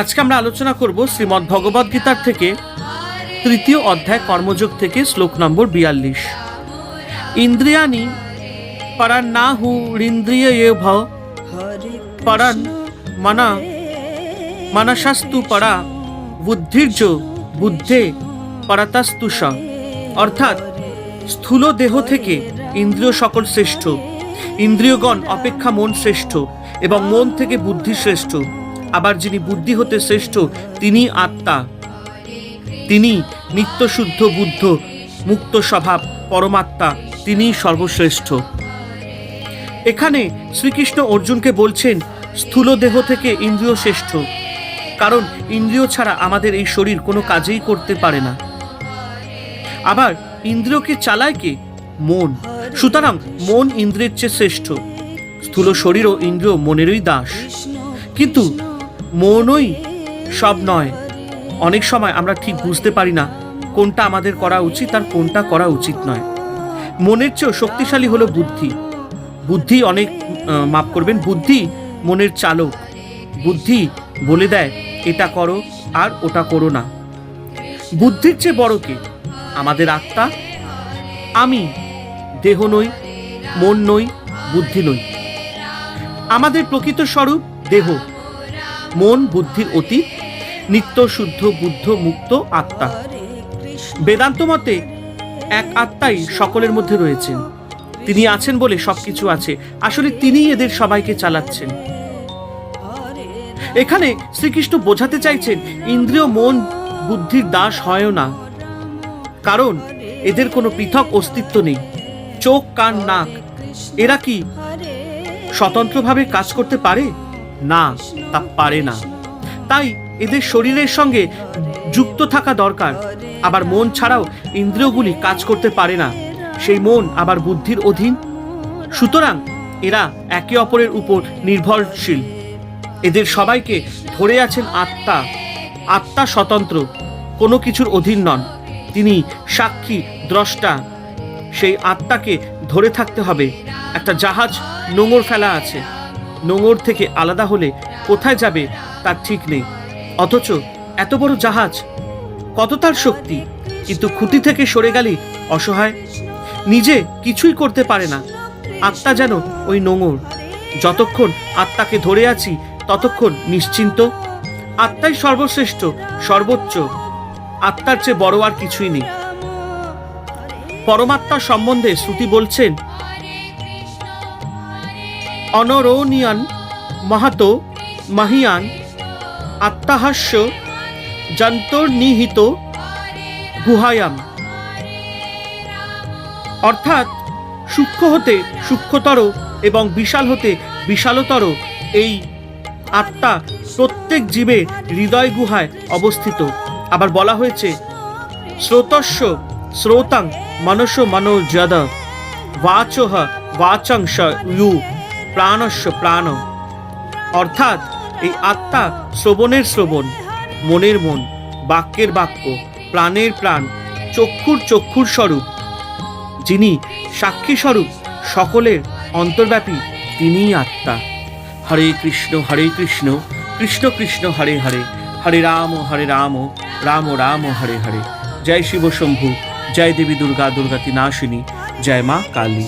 আজকে আমরা আলোচনা করব শ্রীমদ্ ভগবদ গীতার থেকে তৃতীয় অধ্যায় কর্মযোগ থেকে শ্লোক নম্বর বিয়াল্লিশ। ইন্দ্রিয়ানি পরান না হু রিন্দ্রিয় ভ পরান মনা মানসাস্তু পরা বুদ্ধির্য বুদ্ধে পরাতাস্তু স। অর্থাৎ স্থূল দেহ থেকে ইন্দ্রিয় সকল শ্রেষ্ঠ। ইন্দ্রিয়গণ অপেক্ষা মন শ্রেষ্ঠ এবং মন থেকে বুদ্ধি শ্রেষ্ঠ। আবার যিনি বুদ্ধি হতে শ্রেষ্ঠ, তিনি আত্মা। তিনি নিত্যশুদ্ধ বুদ্ধ, মুক্ত স্বভাব, পরমাত্মা তিনি সর্বশ্রেষ্ঠ। এখানে শ্রীকৃষ্ণ অর্জুনকে বলছেন, স্থূল দেহ থেকে ইন্দ্রিয় শ্রেষ্ঠ। কারণ ইন্দ্রিয় ছাড়া আমাদের এই শরীর কোনো কাজেই করতে পারে না। আবার ইন্দ্রিয়কে চালায় কে? মন। সুতরাং মন ইন্দ্রিয়ের চেয়ে শ্রেষ্ঠ। স্থূল শরীর ও ইন্দ্রিয় মনেরই দাস। কিন্তু মনই সব নয়। অনেক সময় আমরা ঠিক বুঝতে পারি না কোনটা আমাদের করা উচিত আর কোনটা করা উচিত নয়। মনের চেয়েও শক্তিশালী হলো বুদ্ধি। বুদ্ধি অনেক মাফ করবেন, বুদ্ধি মনের চালক। বুদ্ধি বলে দেয়, এটা করো আর ওটা করো না। বুদ্ধির চেয়ে বড় কে? আমাদের আত্মা? আমি দেহ নই, মন নই, বুদ্ধি নই। আমাদের প্রকৃত স্বরূপ দেহ। মন বুদ্ধির অতীত, নিত্য শুদ্ধ, বুদ্ধ, মুক্ত, আত্মা। বেদান্ত মতে এক আত্মাই সকলের মধ্যে রয়েছেন। তিনি আছেন বলে সবকিছু আছে। আসলে তিনিই এদের সবাইকে চালাচ্ছেন। এখানে শ্রীকৃষ্ণ বোঝাতে চাইছেন, ইন্দ্রিয়, মন, বুদ্ধির দাস হয়ও না। কারণ এদের কোনো পৃথক অস্তিত্ব নেই। চোখ, কান, নাক, এরা কি স্বতন্ত্রভাবে কাজ করতে পারে? না, তা পারে না। তাই এদের শরীরের সঙ্গে যুক্ত থাকা দরকার। আবার মন ছাড়াও ইন্দ্রিয়গুলি কাজ করতে পারে না। সেই মন আবার বুদ্ধির অধীন। সুতরাং এরা একে অপরের উপর নির্ভরশীল। এদের সবাইকে ধরে আছেন আত্মা। আত্মা স্বতন্ত্র, কোনো কিছুর অধীন নন। তিনি সাক্ষী, দ্রষ্টা। সেই আত্মাকে ধরে থাকতে হবে। একটা জাহাজ নোঙর ফেলা আছে। নোঙর থেকে আলাদা হলে কোথায় যাবে তার ঠিক নেই। অথচ এত বড় জাহাজ, কত তার শক্তি, কিন্তু খুঁটি থেকে সরে গেলেই অসহায়। নিজে কিছুই করতে পারে না। আত্মা যেন ওই নোঙর। যতক্ষণ আত্মাকে ধরে আছি, ততক্ষণ নিশ্চিন্ত। আত্মাই সর্বশ্রেষ্ঠ, সর্বোচ্চ। আত্মার চেয়ে বড় আর কিছুই নেই। পরমাত্মা সম্বন্ধে শ্রুতি বলছেন অনরোনিয়ান মাহাতো, মাহিয়ান আত্মাহাস্য যন্তর্নিহিত গুহায়াম অর্থাৎ সূক্ষ্ম হতে সূক্ষ্মতর এবং বিশাল হতে বিশালতর এই আত্মা প্রত্যেক জীবে হৃদয় গুহায় অবস্থিত। আবার বলা হয়েছে, স্রোতস্য শ্রোতাং মনস্য মনো যদ, বাচহ বাচং স ইউ। প্রাণস্য প্রাণ। অর্থাৎ এই আত্মা শ্রবণের শ্রবণ, মনের মন, বাক্যের বাক্য, প্রাণের প্রাণ, চক্ষুর চক্ষুর স্বরূপ। যিনি সাক্ষী স্বরূপ, সকলের অন্তর্ব্যাপী তিনিই আত্মা। হরে কৃষ্ণ হরে কৃষ্ণ কৃষ্ণ কৃষ্ণ, হরে হরে হরে রাম হরে রাম রাম রাম, হরে হরে। জয় শিব শম্ভু, জয় দেবী দুর্গা দুর্গাতি নাশিনী, জয় মা কালী।